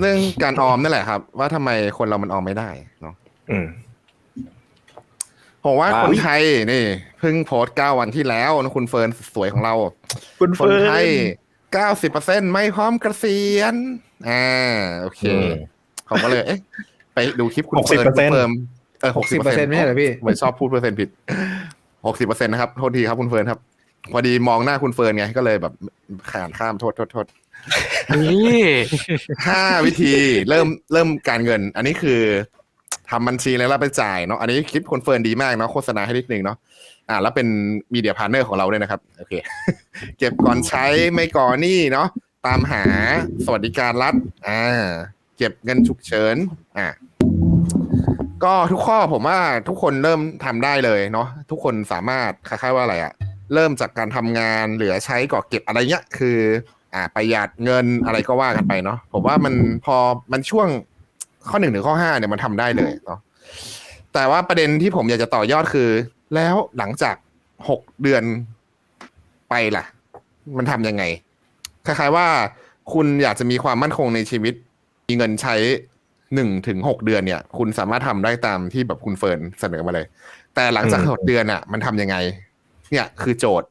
เรื่องการออมนั่นแหละครับ ว่าทำไมคนเรามันออมไม่ได้เนาะอืมผมว่าว้าวคนไทยนี่เพิ่งโพสต์เก้าวันที่แล้วนะคุณเฟิร์นสวยของเรา คุณคนเฟิร์นไทยเก้าสิบเปอร์เซ็นไม่พร้อมเกษียณอ่าโอเคอืมผมก็เลยเอ๊ะไปดูคลิปคุณเฟิร์น60%คุณเฟิร์นเออหกสิบ60%เปอร์เซ็นต์ไม่ใช่เหรอพี่ผมชอบพูดเปอร์เซ็นต์ผิดหกสิบเปอร์เซ็นต์นะครับโทษทีครับคุณเฟิร์นครับ พอดีมองหน้าคุณเฟิร์นไงก็เลยแบบขานข้ามโทษโทษโทษ นี่ห้าวิธีเริ่มเริ่มการเงิน อันนี้คือทำบัญชีแล้วรับไปจ่ายเนาะอันนี้คลิปคุณเฟิร์นดีมากเนาะโฆษณาให้นิดนึงเนาะอ่าแล้วเป็นมีเดียพาร์เนอร์ของเราด้วยนะครับโอเค เก็บก่อนใช้ไม่ก่อหนี้เนาะตามหาสวัสดิการรัฐอ่า เก็บเงินฉุกเฉินอ่าก็ทุกข้อผมว่าทุกคนเริ่มทำได้เลยเนาะทุกคนสามารถคล้ายๆว่าอะไรอะเริ่มจากการทำงานเหลือใช้ก่อเก็บอะไรเงี้ยคือ อ่าประหยัดเงินอะไรก็ว่ากันไปเนาะผมว่ามันพอมันช่วงข้อหนึ่งถึงข้อห้าเนี่ยมันทำได้เลยเนาะแต่ว่าประเด็นที่ผมอยากจะต่อยอดคือ แล้วหลังจากหกเดือนไปล่ะ มันทำยังไง คล้ายๆว่าคุณอยากจะมีความมั่นคงในชีวิต มีเงินใช้หนึ่งถึงหกเดือนเนี่ย คุณสามารถทำได้ตามที่แบบคุณเฟิร์นเสนอมาเลย แต่หลังจากอืมหกเดือนอะ มันทำยังไง เนี่ยคือโจทย์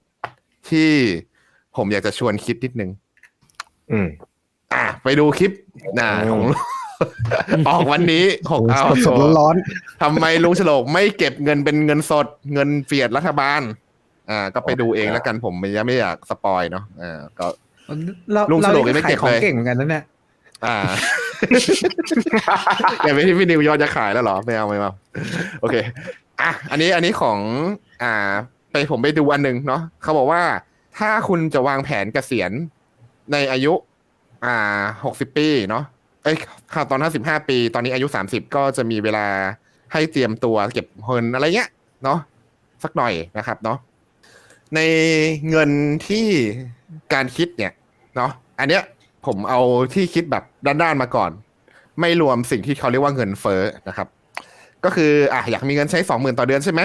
ที่ผมอยากจะชวนคิดนิดนึง อืม อะไปดูคลิปนะของออกวันนี้หกเอาสดๆร้อนทำไมลุงฉลกไม่เก็บเงินเป็นเงินสด เงินเฟียดรัฐบาล อ่า ก็ไปดูเองแล้วกันผมยังไม่อยากสปอยเนาะอ่าก็ๆเราลุงเราสะดวกยังไม่ขาเก็ยบของเลยเก่งเหมือนกันนะเนี่ยอ่าอย่าไปที่พี่นิวยอดจะขายแล้วเหรอ ไม่เอาไม่เอาโอเค อะ อันนี้อันนี้ของ อ่า ไปผมไปดูอันหนึ่งเนาะเขาบอกว่าถ้าคุณจะวางแผนเกษียณ ในอายุ อ่าหกสิบปีเนาะเอ้ยค่ะตอนห้าสิบห้าปี ตอนนี้อายุสามสิบก็จะมีเวลาให้เตรียมตัวเก็บเงินอะไรเงี้ยเนาะสักหน่อยนะครับเนาะในเงินที่การคิดเนี่ยเนาะอันเนี้ยผมเอาที่คิดแบบด้านๆมาก่อน ไม่รวมสิ่งที่เขาเรียกว่าเงินเฟ้อนะครับ ก็คืออะอยากมีเงินใช้สองหมื่นต่อเดือนใช่ไหม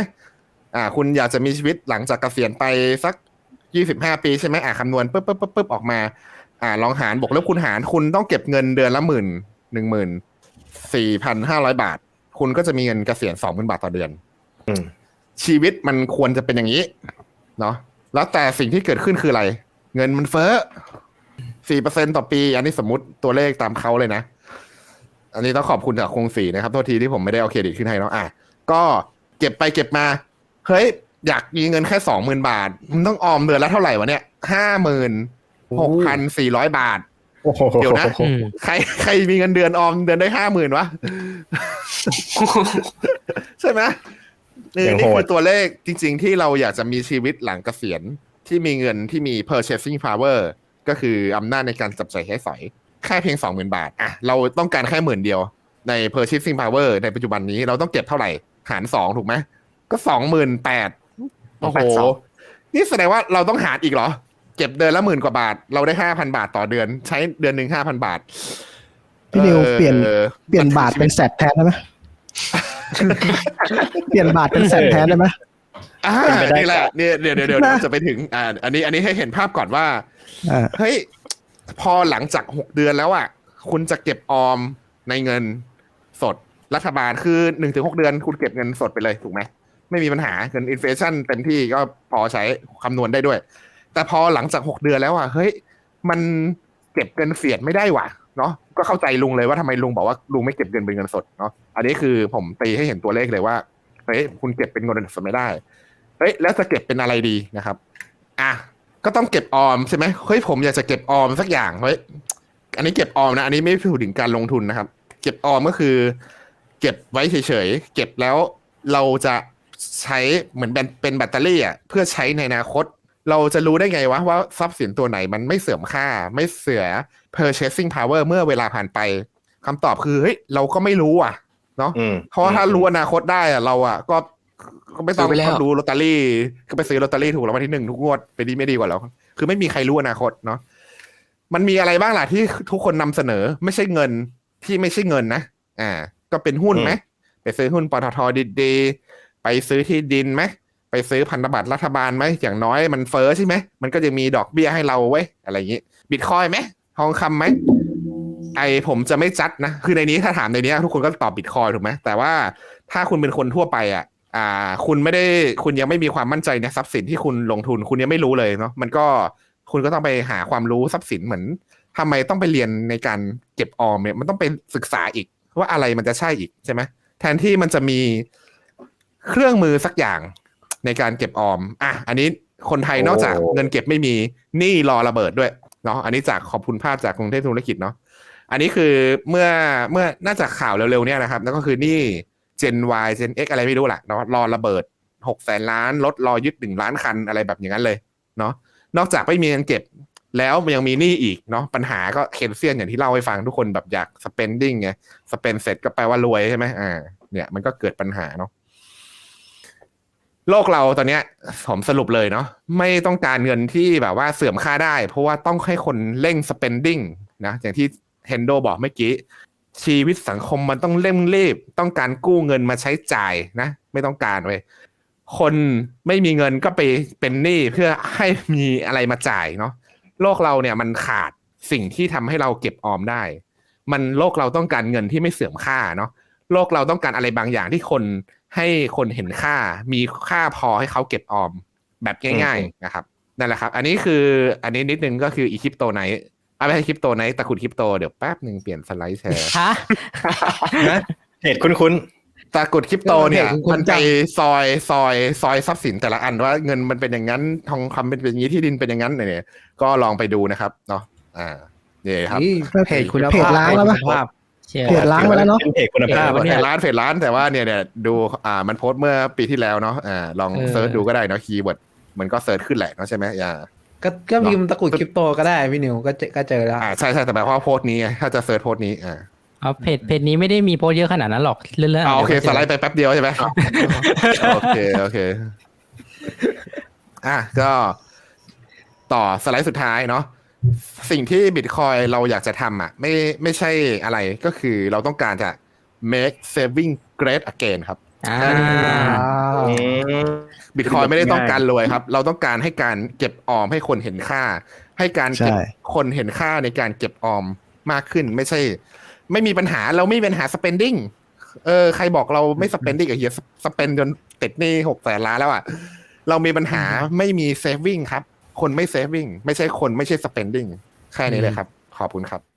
อ่า คุณอยากจะมีชีวิตหลังจากเกษียณไปสัก ยี่สิบห้าปีใช่ไหมอะคำนวณปุ๊บปุ๊บปุ๊บปุ๊บออกมา อ่า ลองหารบวกลบคูณหารคุณต้องเก็บเงินเดือนละหมื่นหนึ่งหมื่นสี่พันห้าร้อยบาท คุณก็จะมีเงินเกษียณสองหมื่นบาทต่อเดือนอืมชีวิตมันควรจะเป็นอย่างนี้ เนาะแล้วแต่สิ่งที่เกิดขึ้นคืออะไร เงินมันเฟ้อสี่เปอร์เซ็นต่อปี อันนี้สมมติตัวเลขตามเขาเลยนะ อันนี้ต้องขอบคุณจากคงสีนะครับโทษทีที่ผมไม่ได้เอาเครดิตขึ้นให้เนาะอะก็เก็บไปเก็บมา เฮ้ย อยากมีเงินแค่สองหมื่นบาท มันต้องออมเดือนละเท่าไหร่วะเนี่ยห้าหมื่นหกพันสี่ร้อยบาท โอ้โหเดี๋ยวนะอืมใครใครมีเงินเดือนออมเดือนได้ห้าหมื่นวะ ใช่ไหมนี่ยังนี่โหดคือตัวเลขจริง ๆ ที่เราอยากจะมีชีวิตหลังเกษียณที่มีเงินที่มี purchasing power ก็คืออำนาจในการจับจ่ายใช้สอย แค่เพียงสองหมื่นบาทอะเราต้องการแค่หมื่นเดียว ใน purchasing power ในปัจจุบันนี้เราต้องเก็บเท่าไหร่หารสองถูกไหมก็สองหมื่นแปด โอ้โห นี่แสดงว่าเราต้องหารอีกเหรอ เก็บเดือนละหมื่นกว่าบาท เราได้ห้าพันบาทต่อเดือน ใช้เดือนหนึ่งห้าพันบาท พี่นิวออเปลี่ยนเปลี่ยนบาทเป็นแสนแทนได้ไหมเปลี่ยนบาทเป็นแสนแทนได้ไหมอ่าเป็นไปได้นี่แหละเนี่ยเดี๋ยวเดี๋ยวเดี๋ยวนะจะไปถึงอ่าอันนี้อันนี้ให้เห็นภาพก่อนว่าอ่าเฮ้ยพอหลังจากหกเดือนแล้วอะคุณจะเก็บออมในเงินสดรัฐบาลคือหนึ่งถึงหกเดือน คุณเก็บเงินสดไปเลยถูกไหม ไม่มีปัญหาเงินอินฟลชันเต็มที่ก็พอใช้คำนวณได้ด้วย แต่พอหลังจากหกเดือนแล้วอะเฮ้ยมันเก็บเงินเสียดไม่ได้ว่ะเนาะก็เข้าใจลุงเลยว่าทำไมลุงบอกว่าลุงไม่เก็บเงินเป็นเงินสดเนาะอันนี้คือผมตีให้เห็นตัวเลขเลยว่าเฮ้ยคุณเก็บเป็นเงินสดไม่ได้เฮ้ยแล้วจะเก็บเป็นอะไรดีนะครับ อะก็ต้องเก็บออมใช่ไหมเฮ้ยผมอยากจะเก็บออมสักอย่างเฮ้ยอันนี้เก็บออมนะอันนี้ไม่พูดถึงการลงทุนนะครับ เก็บออมก็คือ เก็บไว้เฉยๆเก็บแล้วเราจะ ใช้เหมือนเป็นเป็นแบตเตอรี่อะเพื่อใช้ในอนาคต เราจะรู้ได้ไงวะว่าทรัพย์สินตัวไหนมันไม่เสื่อมค่า ไม่เสีย purchasing power เมื่อเวลาผ่านไปคำตอบคือเฮ้ยเราก็ไม่รู้อะเนาะอืมเพราะว่าถ้ารู้อนาคตได้อะเราอะก็ก็ไม่ต้องซื้อไปแล้วดูลอตเตอรี่ ก็ไปซื้อลอตเตอรี่ถูกรางวัลที่หนึ่งทุกงวดไปดีไม่ดีกว่าแล้วคือไม่มีใครรู้อนาคตเนาะมันมีอะไรบ้างล่ะที่ทุกคนนำเสนอไม่ใช่เงินที่ไม่ใช่เงินนะ อ่า ก็เป็นหุ้นไหมไปซื้อหุ้นปตทดีๆ ไปซื้อที่ดินไหมไปซื้อพันธบัตรรัฐบาลไหมอย่างน้อยมันเฟ้อใช่ไหมมันก็จะมีดอกเบี้ยให้เราไว้อะไรอย่างงี้บิตคอยไหมทองคำไหมไอผมจะไม่จัดนะ คือในนี้ถ้าถามในนี้ทุกคนก็ตอบบิตคอยถูกไหมแต่ว่าถ้าคุณเป็นคนทั่วไปอะอ่า คุณไม่ได้คุณยังไม่มีความมั่นใจในทรัพย์สินที่คุณลงทุน คุณยังไม่รู้เลยเนาะมันก็คุณก็ต้องไปหาความรู้ทรัพย์สินเหมือนทำไมต้องไปเรียนในการเก็บออมเนี่ยมันต้องไปศึกษาอีก ว่าอะไรมันจะใช่อีกใช่ไหมแทนที่มันจะมี เครื่องมือสักอย่างในการเก็บออม อะ อันนี้คนไทยนอกจากเงินเก็บไม่มีหนี้รอระเบิดด้วยเนาะ อันนี้จากขอบคุณภาพจากกรุงเทพธุรกิจเนาะ อันนี้คือเมื่อเมื่อน่าจะข่าวเร็วๆเนี่ยนะครับ แล้วก็คือหนี่ Gen Y Gen X อะไรไม่รู้แหละเนาะรอระเบิดหกแสนล้านรถรอยึดหนึ่งล้านคันอะไรแบบอย่างนั้นเลยเนาะ นอกจากไม่มีเงินเก็บแล้วยังมีหนี้อีกเนาะปัญหาก็เคนเซียนอย่างที่เล่าให้ฟังทุกคนแบบอยาก spending ไง spend เสร็จก็แปลว่ารวยใช่ไหมอ่าเนี่ยมันก็เกิดปัญหาเนาะ โลกเราตอนเนี้ยผมสรุปเลยเนาะไม่ต้องการเงินที่แบบว่าเสื่อมค่าได้ เพราะว่าต้องให้คนเร่ง spending นะอย่างที่เฮนโดบอกเมื่อกี้ ชีวิตสังคมมันต้องเร่งรีบ ต้องการกู้เงินมาใช้จ่ายนะ ไม่ต้องการเว้ยคนไม่มีเงินก็ไปเป็นหนี้เพื่อให้มีอะไรมาจ่ายเนาะโลกเราเนี่ยมันขาดสิ่งที่ทำให้เราเก็บออมได้ มันโลกเราต้องการเงินที่ไม่เสื่อมค่าเนาะโลกเราต้องการอะไรบางอย่างที่คน ให้คนเห็นค่ามีค่าพอให้เขาเก็บออมแบบง่าย ๆนะครับนั่นแหละครับ อันนี้คืออันนี้นิดนึงก็คืออีคริปโตไนท์เอาไม่ใช่คริปโตไนท์ตะขุดคริปโตเดี๋ยวแป๊บหนึ่งเปลี่ยนสไลด์แชร์ฮะนะเหตุคุ้นตะกรุดคริปโตเนี่ยเออเห็นคุณมันไปจังซอยซอยซอยทรัพย์สินแต่ละอันว่าเงินมันเป็นอย่างนั้นทองคำเป็นอย่างนี้ที่ดินเป็นอย่างนั้นเนี่ยก็ลองไปดูนะครับเนาะอ่าเนี่ยครับนี่เพจคุณเพจภาพล้างแล้วปะ เพจคุณภาพเชื่อเพจล้างไปแล้วเนาะเป็นเหตุคุณภาพเพอะจเนี่ยร้านเพจร้านแต่ว่าเนี่ยเนี่ยดูอ่ามันโพสต์เมื่อปีที่แล้วเนาะอ่าลองเออเซิร์ชดูก็ได้เนาะคีย์เวิร์ดมันก็เซิร์ชขึ้นแหละเนาะใช่ไหมอ่าก็ก็พิมพ์ตะกรุดคริปโตก็ได้พี่นิวก็เจอก็เจอแล้วอ่าใช่ใช่แต่แบบว่าโพสต์นี้ไงถ้าจะเซิร์ชโพสต์นี้อ่าเอาเพจเพจนี้ไม่ได้มีโพสต์เยอะขนาดนั้นหรอกเลื่อนๆอ่าโอเคสดี๋ยวไลก็ด์ไปแป๊บเดียวใช่ไหมโอเคโอเคอะก็ต่อสไลด์สุดท้ายเนาะ สิ่งที่บิตคอยเราอยากจะทำอะ ไม่ไม่ใช่อะไรก็คือเราต้องการจะ make saving great again ครับอ่าอืมบิตคอยไม่ได้ต้องการรวยครับ เราต้องการให้การเก็บออมให้คนเห็นค่า ให้การเก็บใช่คนเห็นค่าในการเก็บออมมากขึ้น ไม่ใช่ ไม่มีปัญหาเราไม่มีปัญหา spending เออใครบอกเราไม่ spending กับเฮีย spend จนติดหนี้หกแสนล้านแล้วอะ เรามีปัญหาไม่มี saving ครับ คนไม่ saving ไม่ใช่คนไม่ใช่ spending แค่นี้เลยครับ ขอบคุณครับ